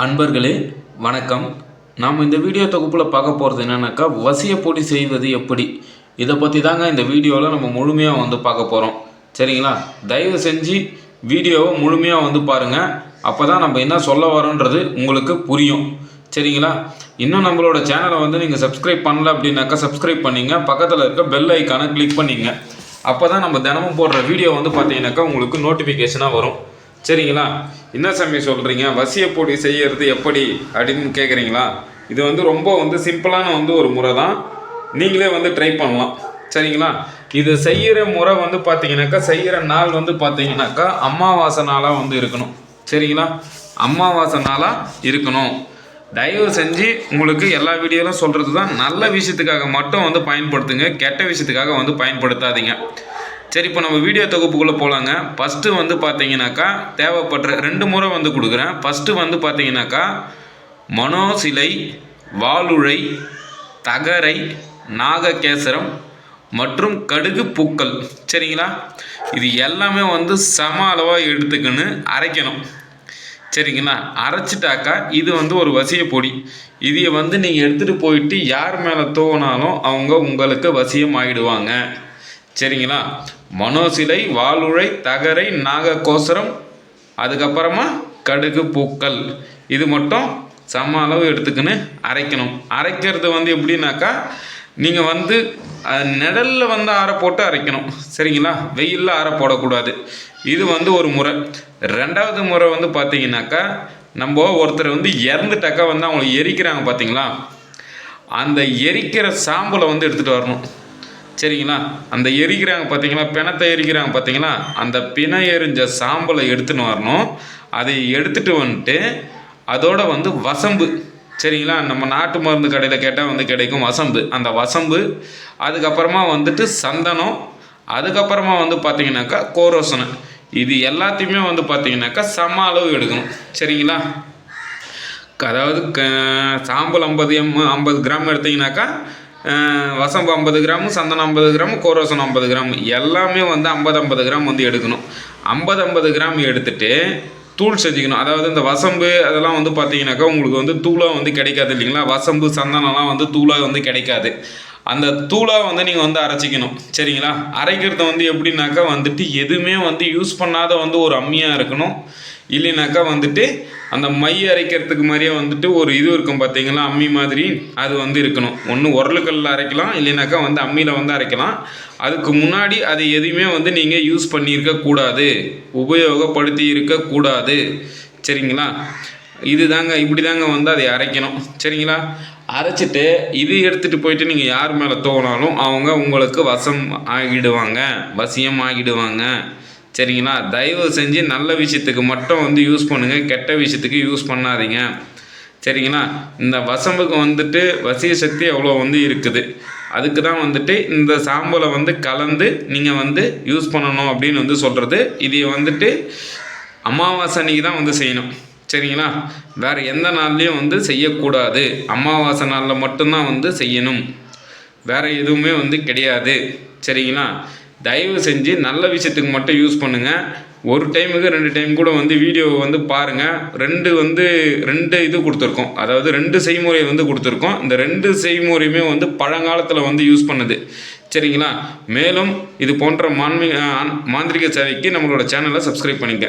அன்பர்களே வணக்கம். நாம் இந்த வீடியோ தொகுப்பில் பார்க்க போகிறது என்னென்னாக்கா வசியப்பொடி செய்வது எப்படி? இதை பற்றி தாங்க இந்த வீடியோவில் நம்ம முழுமையாக வந்து பார்க்க போகிறோம் சரிங்களா? தயவு செஞ்சு வீடியோவை முழுமையாக வந்து பாருங்கள் அப்போ தான் நம்ம என்ன சொல்ல வரோன்றது உங்களுக்கு புரியும். சரிங்களா? இன்னும் நம்மளோட சேனலை வந்து நீங்கள் சப்ஸ்கிரைப் பண்ணல அப்படின்னாக்கா சப்ஸ்கிரைப் பண்ணிங்க. பக்கத்தில் இருக்க பெல் ஐக்கானை கிளிக் பண்ணிங்க. அப்போ தான் நம்ம தினமும் போடுற வீடியோ வந்து பார்த்தீங்கன்னாக்கா உங்களுக்கு நோட்டிஃபிகேஷனாக வரும். சரிங்களா? என்ன சாமி சொல்கிறீங்க வசியப்பொடி செய்கிறது எப்படி அப்படின்னு கேட்குறீங்களா இது வந்து ரொம்ப வந்து சிம்பிளான வந்து ஒரு முறை தான் நீங்களே வந்து ட்ரை பண்ணலாம். சரிங்களா? இது செய்கிற முறை வந்து பார்த்தீங்கன்னாக்கா செய்கிற நாள் வந்து பார்த்தீங்கன்னாக்கா அமாவாசை நாளாக வந்து இருக்கணும். சரிங்களா? அமாவாசை நாளாக இருக்கணும். தயவு செஞ்சு உங்களுக்கு எல்லா வீடியோலும் சொல்கிறது தான் நல்ல விஷயத்துக்காக மட்டும் வந்து பயன்படுத்துங்க. கெட்ட விஷயத்துக்காக வந்து பயன்படுத்தாதீங்க. சரி இப்போ நம்ம வீடியோ தொகுப்புக்குள்ளே போகலாங்க ஃபஸ்ட்டு வந்து பார்த்தீங்கன்னாக்கா தேவைப்படுற ரெண்டு முறை வந்து கொடுக்குறேன். ஃபஸ்ட்டு வந்து பார்த்தீங்கன்னாக்கா மனோசிலை வாளுழை தகரை நாககேசரம் மற்றும் கடுகு பூக்கள். சரிங்களா? இது எல்லாமே வந்து சம அளவாக எடுத்துக்கின்னு அரைக்கணும். சரிங்களா? அரைச்சிட்டாக்கா இது வந்து ஒரு வசிய பொடி. இதை வந்து நீங்கள் எடுத்துகிட்டு போயிட்டு யார் மேலே தோணாலும் அவங்க உங்களுக்கு வசியம் ஆகிடுவாங்க சரிங்களா? மனோசிலை வாளுழை தகரை நாகக்கோசரம் அதுக்கப்புறமா கடுகு பூக்கள். இது மட்டும் சம அளவு எடுத்துக்கின்னு அரைக்கணும். அரைக்கிறது வந்து எப்படின்னாக்கா நீங்கள் வந்து நிழலில் வந்து ஆற போட்டு அரைக்கணும். சரிங்களா? வெயிலில் ஆற போடக்கூடாது. இது வந்து ஒரு முறை. ரெண்டாவது முறை வந்து பார்த்தீங்கன்னாக்கா நம்ம ஒருத்தர் வந்து இறந்துட்டாக்கா வந்து அவங்கள எரிக்கிறாங்க பார்த்தீங்களா? அந்த எரிக்கிற சாம்பலை வந்து எடுத்துகிட்டு வரணும். சரிங்களா? அந்த எரிக்கிறாங்க பார்த்தீங்களா பிணத்தை எரிக்கிறாங்க பார்த்தீங்களா அந்த பிண எரிஞ்ச சாம்பலை எடுத்துன்னு வரணும். அதை எடுத்துகிட்டு வந்துட்டு அதோட வந்து வசம்பு சரிங்களா? நம்ம நாட்டு மருந்து கடையில் கேட்டால் வந்து கிடைக்கும் வசம்பு. அந்த வசம்பு அதுக்கப்புறமா வந்துட்டு சந்தனம் அதுக்கப்புறமா வந்து பார்த்தீங்கன்னாக்கா கோரோசனை. இது எல்லாத்தையுமே வந்து பார்த்தீங்கன்னாக்கா சம அளவு எடுக்கணும். சரிங்களா? அதாவது க சாம்பல் ஐம்பது எம் ஐம்பது கிராம் எடுத்தீங்கன்னாக்கா வசம்பு ஐம்பது கிராமு சந்தனம் ஐம்பது கிராமு கோரோசனம் ஐம்பது கிராம். எல்லாமே வந்து ஐம்பது ஐம்பது கிராம் வந்து எடுக்கணும். ஐம்பது ஐம்பது கிராம் எடுத்துட்டு தூள் செஞ்சுக்கணும். அதாவது இந்த வசம்பு அதெல்லாம் வந்து பார்த்தீங்கன்னாக்கா உங்களுக்கு வந்து தூளாக வந்து கிடைக்காது இல்லைங்களா? வசம்பு சந்தனம்லாம் வந்து தூளாக வந்து கிடைக்காது. அந்த தூளாக வந்து நீங்கள் வந்து அரைச்சிக்கணும். சரிங்களா? அரைக்கிறது வந்து எப்படின்னாக்கா வந்துட்டு எதுவுமே வந்து யூஸ் பண்ணாத வந்து ஒரு அம்மியாக இருக்கணும். இல்லைனாக்கா வந்துட்டு அந்த மை அரைக்கிறதுக்கு மாதிரியே வந்துட்டு ஒரு இது இருக்கும் பார்த்தீங்களா அம்மி மாதிரி அது வந்து இருக்கணும். ஒன்று உரலுக்கல்ல அரைக்கலாம் இல்லைனாக்கா வந்து அம்மியில் வந்து அரைக்கலாம். அதுக்கு முன்னாடி அது எதுவுமே வந்து நீங்கள் யூஸ் பண்ணியிருக்கக்கூடாது உபயோகப்படுத்தி இருக்கக்கூடாது சரிங்களா? இது தாங்க இப்படி தாங்க வந்து அதை அரைக்கணும். சரிங்களா? அரைச்சிட்டு இது எடுத்துகிட்டு போயிட்டு நீங்கள் யார் மேலே தோணாலும் அவங்க உங்களுக்கு வசம் ஆகிடுவாங்க. வசியம் ஆகிடுவாங்க. சரிங்களா? தயவு செஞ்சு நல்ல விஷயத்துக்கு மட்டும் வந்து யூஸ் பண்ணுங்கள் கெட்ட விஷயத்துக்கு யூஸ் பண்ணாதீங்க. சரிங்களா? இந்த வசம்புக்கு வந்துட்டு வசிய சக்தி எவ்வளோ வந்து இருக்குது. அதுக்கு தான் வந்துட்டு இந்த சாம்பலை வந்து கலந்து நீங்கள் வந்து யூஸ் பண்ணணும் அப்படின்னு வந்து சொல்கிறது இதை வந்துட்டு அமாவாசை அன்னைக்கு தான் வந்து செய்யணும். சரிங்களா? வேறு எந்த நாள்லேயும் வந்து செய்யக்கூடாது. அமாவாசை நாளில் மட்டும்தான் வந்து செய்யணும். வேறு எதுவுமே வந்து கிடையாது. சரிங்களா? தயவு செஞ்சு நல்ல விஷயத்துக்கு மட்டும் யூஸ் பண்ணுங்கள் ஒரு டைமுக்கு ரெண்டு டைம் கூட வந்து வீடியோவை வந்து பாருங்கள் ரெண்டு வந்து ரெண்டு இது கொடுத்துருக்கோம். அதாவது ரெண்டு செய்முறை வந்து கொடுத்துருக்கோம். இந்த ரெண்டு செய்முறையுமே வந்து பழங்காலத்தில் வந்து யூஸ் பண்ணுது. சரிங்களா? மேலும் இது போன்ற மான்மி மாந்திரிக சேவைக்கு நம்மளோட சேனலை சப்ஸ்கிரைப் பண்ணிக்க